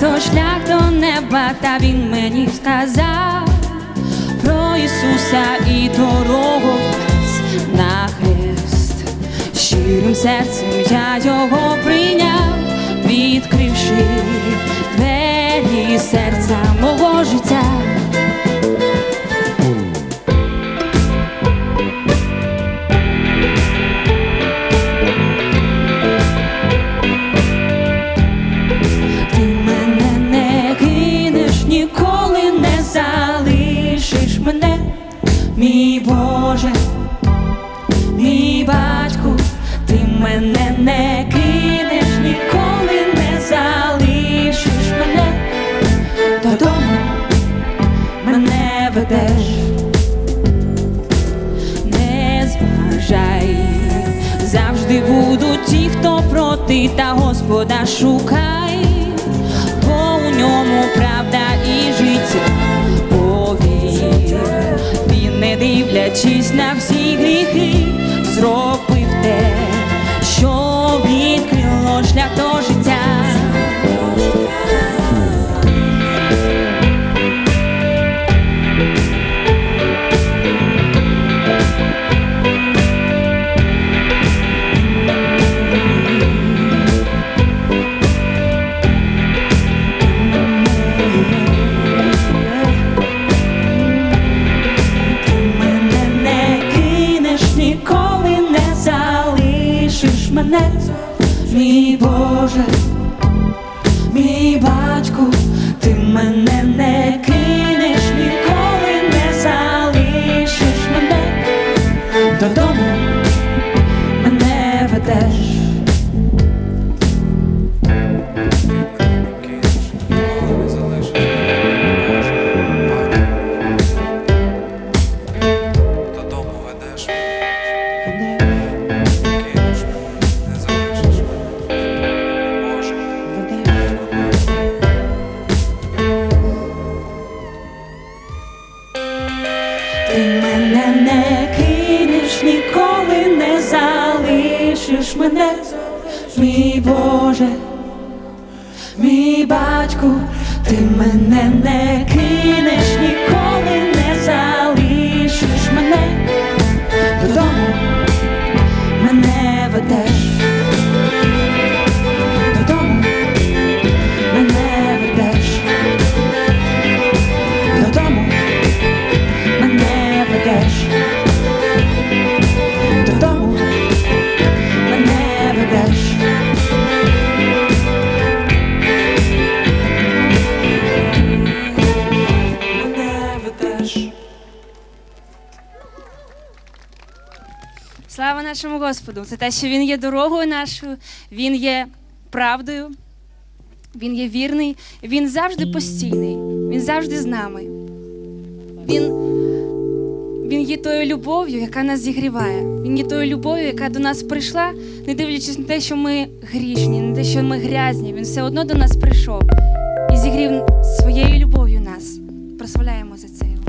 то шлях до неба, та він мені сказав про Ісуса і дорогу на хрест. Щирим серцем я його прийняв, відкривши двері серця мого життя. Боже, мій батьку, ти мене не кинеш, ніколи не залишиш мене, додому мене ведеш, не зважай, завжди будуть ті, хто проти, та Господа шукай, бо у ньому правда не дивлячись на всі мене, мій Боже, мій батьку, ти мене не Ти мене не кинеш, ніколи не залишиш мене, мій Боже, мій батьку, ти мене не кинеш, ніколи Слава нашому Господу! Це те, що Він є дорогою нашою, Він є правдою, Він є вірний, Він завжди постійний, Він завжди з нами. Він, він є тою любов'ю, яка нас зігріває. Він є тою любов'ю, яка до нас прийшла, не дивлячись на те, що ми грішні, на те, що ми грязні. Він все одно до нас прийшов і зігрів своєю любов'ю нас. Прославляємо за це.